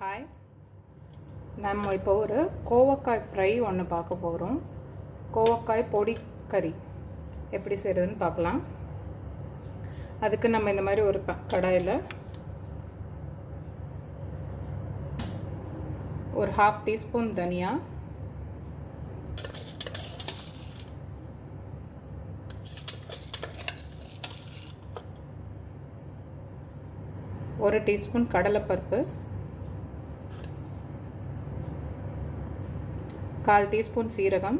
Hi நம்ம இப்போ ஒரு கோவக்காய் ஃப்ரை ஒன்று பார்க்க போகிறோம் கோவக்காய் பொடி கறி. எப்படி செய்கிறதுன்னு பார்க்கலாம். அதுக்கு நம்ம இந்த மாதிரி ஒரு கடாயில் ஒரு ஹாஃப் டீஸ்பூன் தனியா ஒரு டீஸ்பூன் கடலைப்பருப்பு. கால் டீஸ்பூன் சீரகம்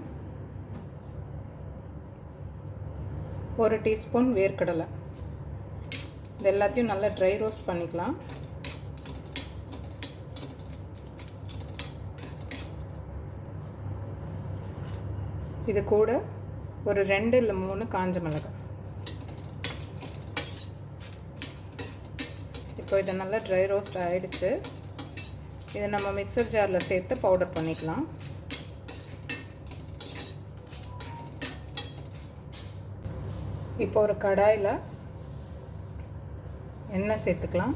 ஒரு டீஸ்பூன் வேர்க்கடலை. இது எல்லாத்தையும் நல்லா ட்ரை ரோஸ்ட் பண்ணிக்கலாம். இது கூட ஒரு ரெண்டு இல்லை மூணு காஞ்ச மிளகாய். இப்போ இதை நல்லா ட்ரை ரோஸ்ட் ஆகிடுச்சு இதை நம்ம மிக்சர் ஜாரில் சேர்த்து பவுடர் பண்ணிக்கலாம். இப்போ ஒரு கடாயில் எண்ணெய் சேர்த்துக்கலாம்.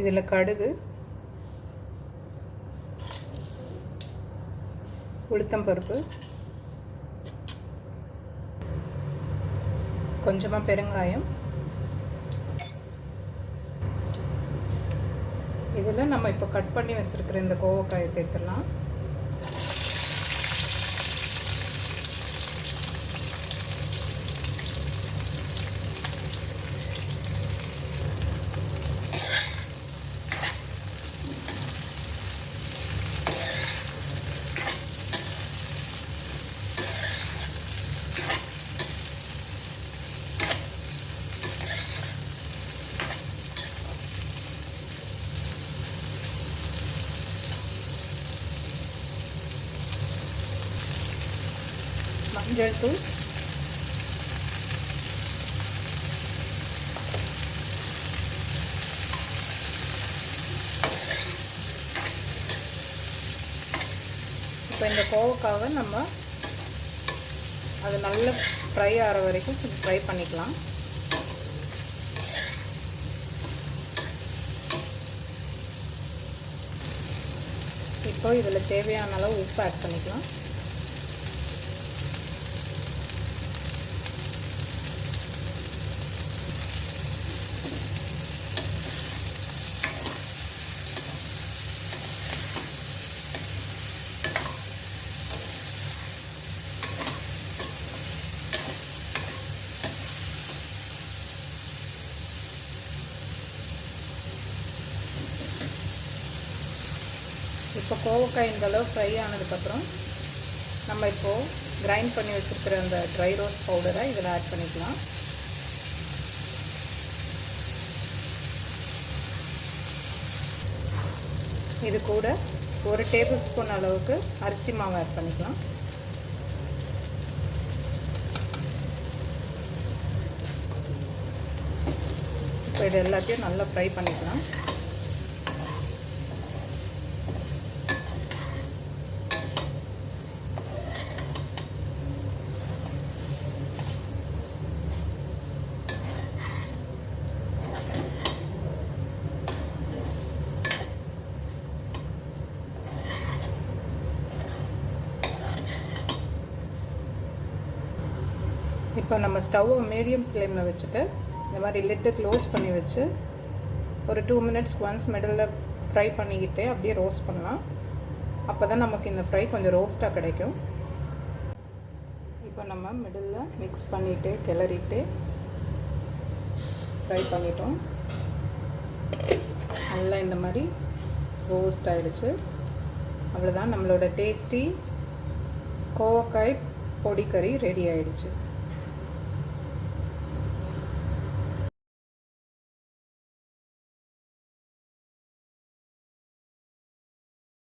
இதில் கடுகு உளுத்தம்பருப்பு கொஞ்சமாக பெருங்காயம் இதில் நம்ம இப்போ கட் பண்ணி வச்சுருக்கிற இந்த கோவக்காயை சேர்த்துடலாம். மஞ்சள் தூள் இப்போ இந்த கோவக்காவை நம்ம அது நல்ல ஃப்ரை ஆகிற வரைக்கும் ஃப்ரை பண்ணிக்கலாம். இப்போ இதில் தேவையான அளவு உப்பு ஆட் பண்ணிக்கலாம். இப்போ கோவக்காய் இந்தளவு ஃப்ரை ஆனதுக்கப்புறம் நம்ம இப்போது கிரைண்ட் பண்ணி வச்சுருக்கிற அந்த ட்ரை ரோஸ் பவுடரை இதில் ஆட் பண்ணிக்கலாம். இது கூட ஒரு டேபிள் ஸ்பூன் அளவுக்கு அரிசி மாவு ஆட் பண்ணிக்கலாம். இப்போ இது எல்லாத்தையும் நல்லா ஃப்ரை பண்ணிக்கலாம். இப்போ நம்ம ஸ்டவ்வை மீடியம் ஃப்ளேமில் வச்சுட்டு இந்த மாதிரி லிட்டு க்ளோஸ் பண்ணி வச்சு ஒரு டூ மினிட்ஸ் ஒன்ஸ் மிடலில் ஃப்ரை பண்ணிக்கிட்டே அப்படியே ரோஸ்ட் பண்ணலாம். அப்போ தான் நமக்கு இந்த ஃப்ரை கொஞ்சம் ரோஸ்ட்டாக கிடைக்கும். இப்போ நம்ம மிடில் மிக்ஸ் பண்ணிவிட்டு கிளறிட்டு ஃப்ரை பண்ணிட்டோம். நல்லா இந்த மாதிரி ரோஸ்ட் ஆகிடுச்சு அவ்வளோதான் நம்மளோட டேஸ்டி கோவக்காய் பொடி கறி ரெடி ஆகிடுச்சு